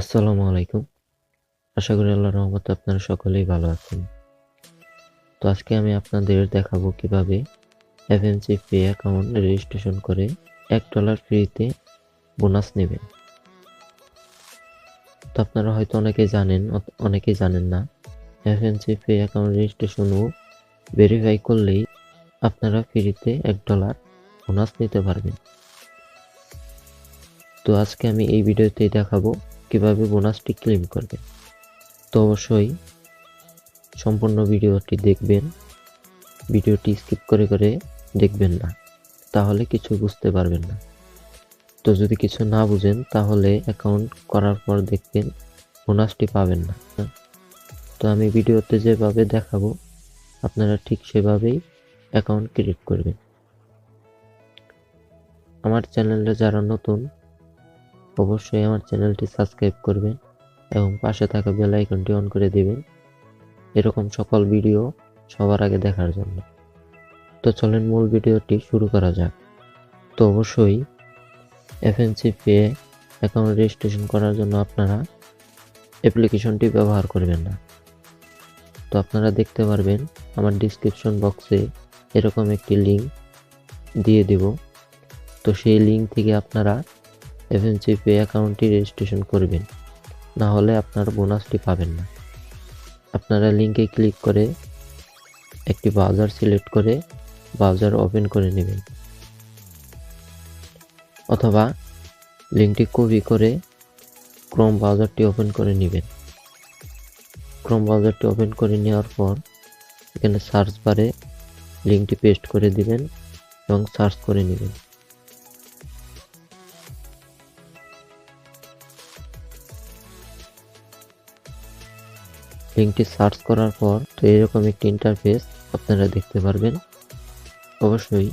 আসসালামু আলাইকুম। আশা করি আল্লাহর রহমতে আপনারা সকলেই ভালো আছেন। তো আজকে আমি আপনাদের দেখাবো কীভাবে এফএমসি পে অ্যাকাউন্ট রেজিস্ট্রেশন করে এক ডলার ফ্রিতে বোনাস নেবেন। তো আপনারা হয়তো অনেকে জানেন অনেকেই জানেন না, এফএমসি পে অ্যাকাউন্ট রেজিস্ট্রেশন ও ভেরিফাই করলেই আপনারা ফ্রিতে এক ডলার বোনাস নিতে পারবেন। তো আজকে আমি এই ভিডিওতে দেখাবো কীভাবে বোনাসটি ক্লেম করবেন তো অবশ্যই সম্পূর্ণ ভিডিওটি দেখবেন, ভিডিওটি স্কিপ করে করে দেখবেন না, তাহলে কিছু বুঝতে পারবেন না। তো যদি কিছু না বুঝেন, তাহলে অ্যাকাউন্ট করার পর দেখবেন বোনাসটি পাবেন না। তো আমি ভিডিওতে যেভাবে দেখাবো, আপনারা ঠিক সেভাবেই অ্যাকাউন্ট ক্রিয়েট করবেন। আমার চ্যানেলে যারা নতুন অবশ্যই আমার চ্যানেলটি সাবস্ক্রাইব করবেন এবং পাশে থাকা বেল আইকনটি অন করে দিবেন। এরকম সকল ভিডিও সবার আগে দেখার জন্য। তো চলেন মূল ভিডিওটি শুরু করা যাক। তো অবশ্যই এফএনসি পে অ্যাকাউন্ট রেজিস্ট্রেশন করার জন্য আপনারা অ্যাপ্লিকেশনটি ব্যবহার করবেন না। তো আপনারা দেখতে পারবেন আমার ডিসক্রিপশন বক্সে এরকম একটি লিঙ্ক দিয়ে দেব। তো সেই লিঙ্ক থেকে আপনারা এফএনসি পে অ্যাকাউন্টটি রেজিস্ট্রেশন করবেন। না হলে আপনার বোনাসটি পাবেন না। আপনারা লিঙ্কে ক্লিক করে একটি ব্রাউজার সিলেক্ট করে ব্রাউজার ওপেন করে নেবেন। অথবা লিঙ্কটি কপি করে ক্রোম ব্রাউজারটি ওপেন করে নেবেন। ক্রোম ব্রাউজারটি ওপেন করে নেওয়ার পর এখানে সার্চ বারে লিঙ্কটি পেস্ট করে দিবেন এবং সার্চ করে নেবেন। লিঙ্কটি সার্চ করার পর তো এরকম একটি ইন্টারফেস আপনারা দেখতে পারবেন। অবশ্যই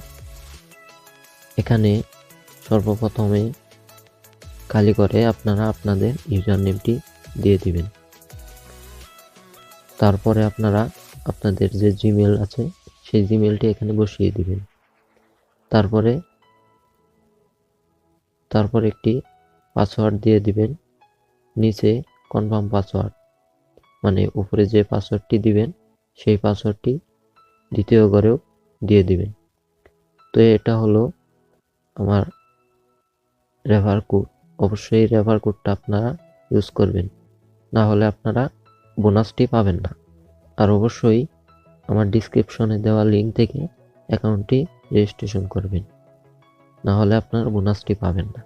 এখানে সর্বপ্রথমে খালি করে আপনারা আপনাদের ইউজার নেমটি দিয়ে দিবেন। তারপরে আপনারা আপনাদের যে জিমেল আছে, সেই জিমেলটি এখানে বসিয়ে দিবেন। তারপরে, তারপর একটি পাসওয়ার্ড দিয়ে দিবেন। নিচে কনফার্ম পাসওয়ার্ড মানে উপরে যে পাসওয়ার্ডটি দিবেন, সেই পাসওয়ার্ডটি দ্বিতীয় ঘরেও দিয়ে দিবেন। তো এটা হলো আমার রেফার কোড অবশ্যই রেফার কোডটা আপনারা ইউজ করবেন। না হলে আপনারা বোনাসটি পাবেন না। আর অবশ্যই আমার ডিসক্রিপশনে দেওয়া লিঙ্ক থেকে অ্যাকাউন্টটি রেজিস্ট্রেশন করবেন। না হলে আপনার বোনাসটি পাবেন না।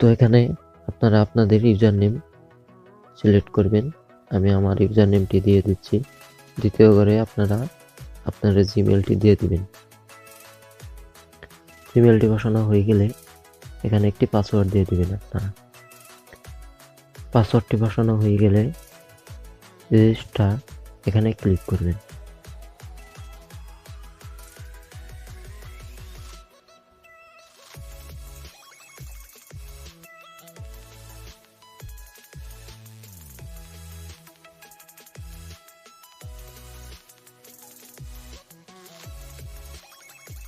তো এখানে আপনারা আপনাদের ইউজার নেম সিলেক্ট করবেন। আমি আমার ইউজার নেমটি দিয়ে দিচ্ছি। দ্বিতীয় ঘরে আপনারা আপনার জিমেলটি দিয়ে দিবেন। জিমেলটি বসানো হয়ে গেলে এখানে একটি পাসওয়ার্ড দিয়ে দিবেন আপনারা। পাসওয়ার্ডটি বসানো হয়ে গেলে রেজিস্টার এখানে ক্লিক করবেন।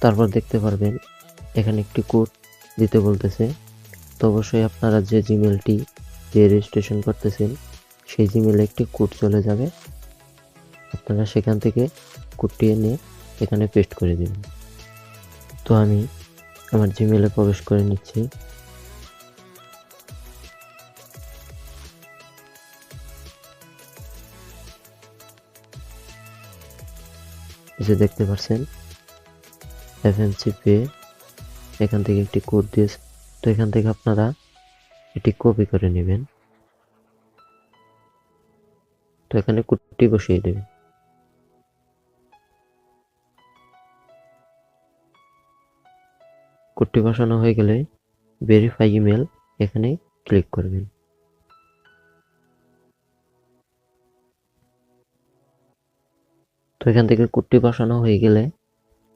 তারপর দেখতে পারবেন, এখানে একটি কোড দিতে বলতেছে। তো অবশ্যই আপনারা যে জিমেলটি যে রেজিস্ট্রেশন করতেছেন, সেই জিমেলে একটি কোড চলে যাবে। আপনারা সেখান থেকে কোডটি এনে এখানে পেস্ট করে দিবেন। তো আমি আমার জিমেলে প্রবেশ করে নিচ্ছি। যে দেখতে পাচ্ছেন এফএনসি পে এখান থেকে একটি কোড দিয়েছে। তো এখান থেকে আপনারা এটি কপি করে নেবেন। তো এখানে কোডটি বসিয়ে দেবেন। কোডটি বসানো হয়ে গেলে ভেরিফাই ইমেল এখানে ক্লিক করবেন। তো এখান থেকে কোডটি বসানো হয়ে গেলে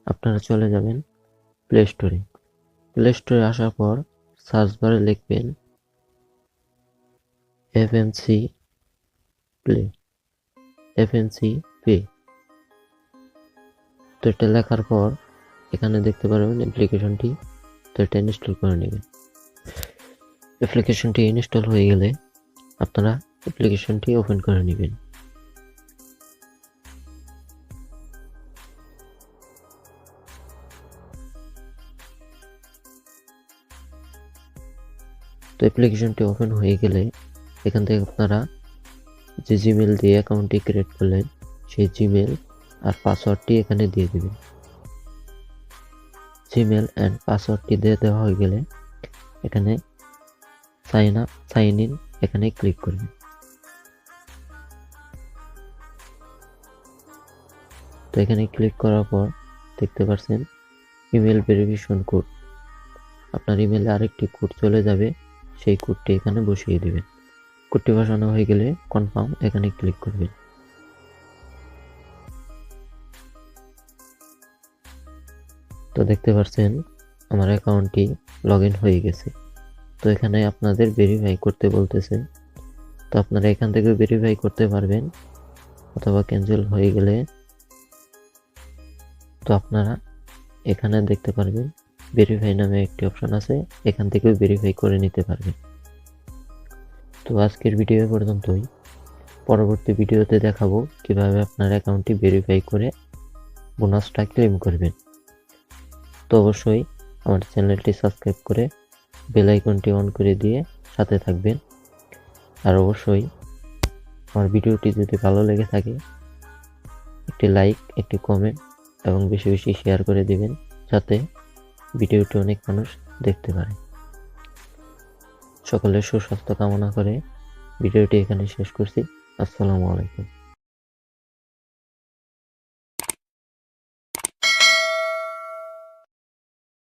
আপনারা চলে যাবেন প্লে স্টোরে প্লে স্টোরে আসার পর সার্চ বারে লিখবেন F M C play F M C pay তো এটা লেখার পর এখানে দেখতে পারবেন অ্যাপ্লিকেশনটি তো এটা ইনস্টল করে নেবেন। অ্যাপ্লিকেশনটি ইনস্টল হয়ে গেলে আপনারা অ্যাপ্লিকেশনটি ওপেন করে নেবেন। তো অ্যাপ্লিকেশনটি ওপেন হয়ে গেলে এখান থেকে আপনারা যে জিমেল দিয়ে অ্যাকাউন্টটি ক্রিয়েট করলেন, সেই জিমেল আর পাসওয়ার্ডটি এখানে দিয়ে দিবেন। জিমেল অ্যান্ড পাসওয়ার্ডটি দিয়ে দেওয়া হয়ে গেলে এখানে সাইন আপ সাইন ইন এখানে ক্লিক করবেন। তো এখানে ক্লিক করার পর দেখতে পাচ্ছেন ইমেল ভেরিফিকেশন কোড আপনার ইমেলে আরেকটি কোড চলে যাবে। সেই কোডটি এখানে বসিয়ে দিবেন। কোডটি বসানো হয়ে গেলে কনফার্ম এখানে ক্লিক করবেন। তো দেখতে পাচ্ছেন আমার অ্যাকাউন্টটি লগ হয়ে গেছে। তো এখানে আপনাদের ভেরিফাই করতে বলতেছে। তো আপনারা এখান থেকে ভেরিফাই করতে পারবেন, অথবা ক্যান্সেল হয়ে গেলে তো আপনারা এখানে দেখতে পারবেন ভেরিফাই নামে একটি অপশন আছে, এখান থেকেও ভেরিফাই করে নিতে পারবেন তো আজকের ভিডিও পর্যন্তই। পরবর্তী ভিডিওতে দেখাবো কীভাবে আপনার অ্যাকাউন্টটি ভেরিফাই করে বোনাসটা ক্লেম করবেন। তো অবশ্যই আমার চ্যানেলটি সাবস্ক্রাইব করে বেল আইকনটি অন করে দিয়ে সাথে থাকবেন। আর অবশ্যই আমার ভিডিওটি যদি ভালো লেগে থাকে, একটি লাইক একটি কমেন্ট এবং বেশি বেশি শেয়ার করে দিবেন, যাতে ভিডিওটি অনেক মানুষ দেখতে পারে। সকলের সুস্বাস্থ্য কামনা করে ভিডিওটি এখানে শেষ করছি। আসসালামু আলাইকুম।